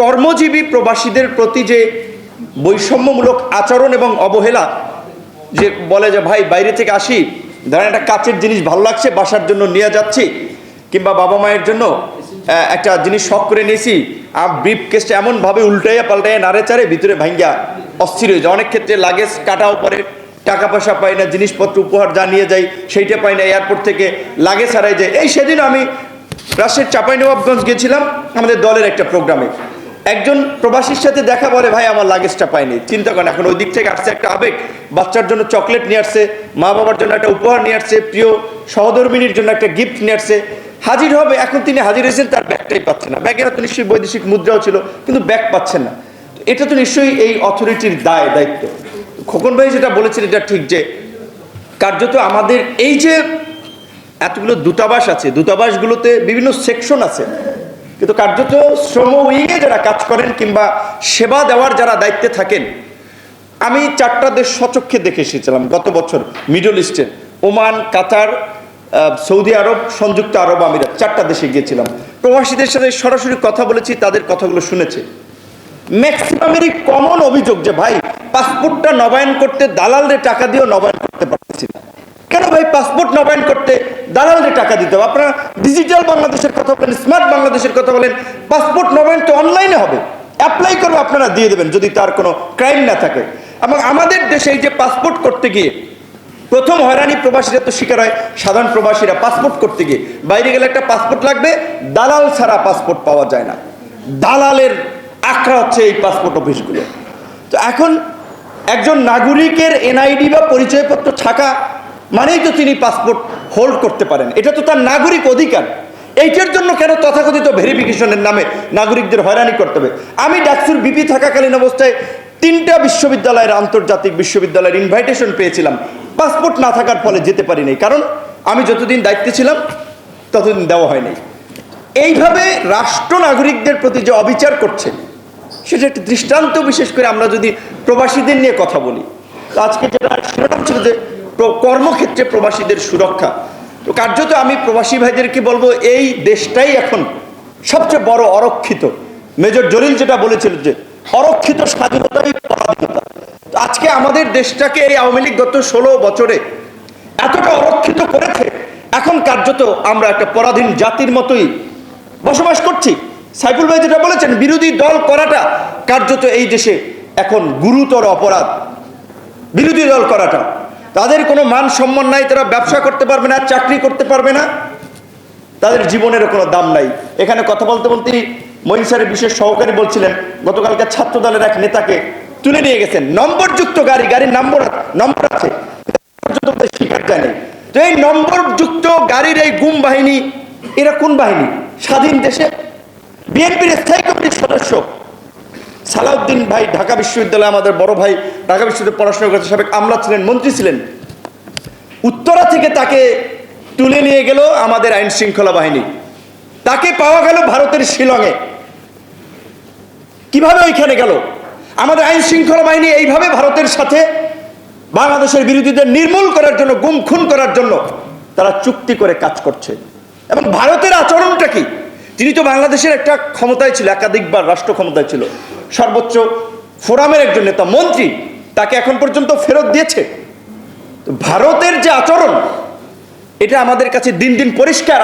কর্মজীবী প্রবাসীদের প্রতি যে বৈষম্যমূলক আচরণ এবং অবহেলা, যে বলে যে, ভাই, বাইরে থেকে আসি, ধরেন একটা কাচের জিনিস ভালো লাগছে, বাসার জন্য নিয়ে যাচ্ছি, কিংবা বাবা মায়ের জন্য একটা জিনিস শখ করে নিয়েছি, আর ব্রিফ কেসটা এমনভাবে উল্টাইয়া পাল্টাইয়া নাড়ে চারে ভিতরে ভাঙ্গা অস্থির হয়ে যায়। অনেক ক্ষেত্রে লাগেজ কাটাও পরে, টাকা পয়সা পাই না, জিনিসপত্র উপহার যা নিয়ে যাই, সেইটা পাই না এয়ারপোর্ট থেকে লাগেজ হারাই যায়। এই সেদিন আমি রাজশাহীর চাঁপাইনবাবগঞ্জ গেছিলাম, আমাদের দলের একটা প্রোগ্রামে একজন প্রবাসীর সাথে দেখা বলে, ভাই, আমার লাগেজটা পাইনি। চিন্তা করেন, এখন ওই দিক থেকে আসছে একটা আবেগ। বাচ্চার জন্য চকলেট নিয়ে আসছে, মা বাবার জন্য একটা উপহার নিয়ে আসছে, প্রিয় সহধর্মিনীর জন্য একটা গিফট নিয়ে আসছে। হাজির হবে, এখন তিনি হাজির হয়েছেন, তার ব্যাগটাই পাচ্ছে না। ব্যাগের হয়তো নিশ্চয়ই বৈদেশিক মুদ্রাও ছিল, কিন্তু ব্যাগ পাচ্ছেন না। এটা তো নিশ্চয়ই এই অথরিটির দায়, দায়িত্ব। খোকন ভাই যেটা বলেছেন, এটা ঠিক যে কার্যত আমাদের এই যে এতগুলো দূতাবাস আছে, দূতাবাসগুলোতে বিভিন্ন সেকশন আছে কিন্তু কার্যত শ্রম উইংয়ে যারা কাজ করেন কিংবা সেবা দেওয়ার যারা দায়িত্বে থাকেন, আমি চারটা দেশ সচক্ষে দেখে এসেছিলাম গত বছর মিডল ইস্টের ওমান, কাতার সৌদি আরব, সংযুক্ত আরব আমিরাত, চারটা দেশে গিয়েছিলাম। প্রবাসীদের সাথে সরাসরি কথা বলেছি, তাদের কথাগুলো শুনেছে। ম্যাক্সিমামেরই কমন অভিযোগ যে, ভাই পাসপোর্টটা নবায়ন করতে দালালদের টাকা দিয়েও নবায়ন করতে পারতেছি না। পাসপোর্ট নবায়ন করতে দালালদের টাকা দিতে হবে। আপনারা ডিজিটাল বাংলাদেশের কথা বলেন, স্মার্ট বাংলাদেশের কথা বলেন, পাসপোর্ট নবায়ন তো অনলাইনে হবে। অ্যাপ্লাই করবে আপনারা, দিয়ে দেবেন যদি তার কোনো ক্রাইম না থাকে। এবং আমাদের দেশে এই যে পাসপোর্ট করতে গিয়ে প্রথম হয়রানি প্রবাসীরা তো শিকার হয়, সাধারণ প্রবাসীরা পাসপোর্ট করতে গিয়ে। বাইরে গেলে একটা পাসপোর্ট লাগবে, দালাল ছাড়া পাসপোর্ট পাওয়া যায় না। দালালের আখড়া হচ্ছে এই পাসপোর্ট অফিসগুলো। তো এখন একজন নাগরিকের এনআইডি বা পরিচয়পত্র থাকা মানেই তো তিনি পাসপোর্ট হোল্ড করতে পারেন। এটা তো তার নাগরিক অধিকার। এইটার জন্য কেন তথাকথিত ভেরিফিকেশনের নামে নাগরিকদের হয়রানি করতে হবে? আমি ডাকসুর বিপি থাকাকালীন অবস্থায় তিনটা বিশ্ববিদ্যালয়ের আন্তর্জাতিক বিশ্ববিদ্যালয়ের ইনভাইটেশন পেয়েছিলাম। পাসপোর্ট না থাকার ফলে যেতে পারি পারিনি। কারণ আমি যতদিন দায়িত্বে ছিলাম, ততদিন দেওয়া হয়নি। এইভাবে রাষ্ট্র নাগরিকদের প্রতি যে অবিচার করছে, সেটা একটি দৃষ্টান্ত বিশেষ করে আমরা যদি প্রবাসীদের নিয়ে কথা বলি। আজকে যেটা শিরোনাম ছিল যে কর্মক্ষেত্রে প্রবাসীদের সুরক্ষা। তো কার্যত আমি প্রবাসী ভাইদেরকে বলব, এই দেশটাই এখন সবচেয়ে বড় অরক্ষিত। মেজর জলিল যেটা বলেছিল যে, অরক্ষিত স্বাধীনতাই পরাধীনতা। আজকে আমাদের দেশটাকে এই আওয়ামী লীগ গত ষোলো বছরে এতটা অরক্ষিত করেছে, এখন কার্যত আমরা একটা পরাধীন জাতির মতোই বসবাস করছি। সাইফুল ভাই যেটা বলেছেন, বিরোধী দল করাটা কার্যত এই দেশে এখন গুরুতর অপরাধ। বিরোধী দল করাটা। তাদের কোনো মান সম্মান নাই, তারা ব্যবসা করতে পারবে না, চাকরি করতে পারবে না। তাদের জীবনেরও কোনো দাম নাই। এখানে কথা বলতে বলতে মহিন স্যারের বিশেষ সহকারী বলছিলেন, গতকালকে ছাত্র দলের এক নেতাকে তুলে নিয়ে গেছেন। নম্বরযুক্ত গাড়ি, গাড়ির নম্বর নম্বর আছে। স্বীকার জানে তো এই নম্বরযুক্ত গাড়ির এই গুম বাহিনী, এরা কোন বাহিনী? স্বাধীন দেশে? বিএনপির স্থায়ী কমিটির সদস্য। সালাউদ্দিন ভাই ঢাকা বিশ্ববিদ্যালয়ে আমাদের বড় ভাই ঢাকা বিশ্ববিদ্যালয়ে পড়াশোনা করেছে, সাবেক আমলা ছিলেন, মন্ত্রী ছিলেন। উত্তরা থেকে তাকে তুলে নিয়ে গেল আমাদের আইন শৃঙ্খলা বাহিনী। তাকে পাওয়া গেল ভারতের শিলংয়ে। কীভাবে ওইখানে গেল? আমাদের আইন শৃঙ্খলা বাহিনী এইভাবে ভারতের সাথে বাংলাদেশের বিরোধীদের নির্মূল করার জন্য, গুম খুন করার জন্য তারা চুক্তি করে কাজ করছে। এবং ভারতের আচরণটা কি? তিনি তো বাংলাদেশের একটা ক্ষমতায় ছিল, একাধিকবার রাষ্ট্র ক্ষমতায় ছিল। সর্বোচ্চ ফোরামের একজন নেতা, মন্ত্রী, তাকে এখন পর্যন্ত ফেরত দিয়েছে। ভারতের যে আচরণ, এটা আমাদের কাছে দিন দিন পরিষ্কার।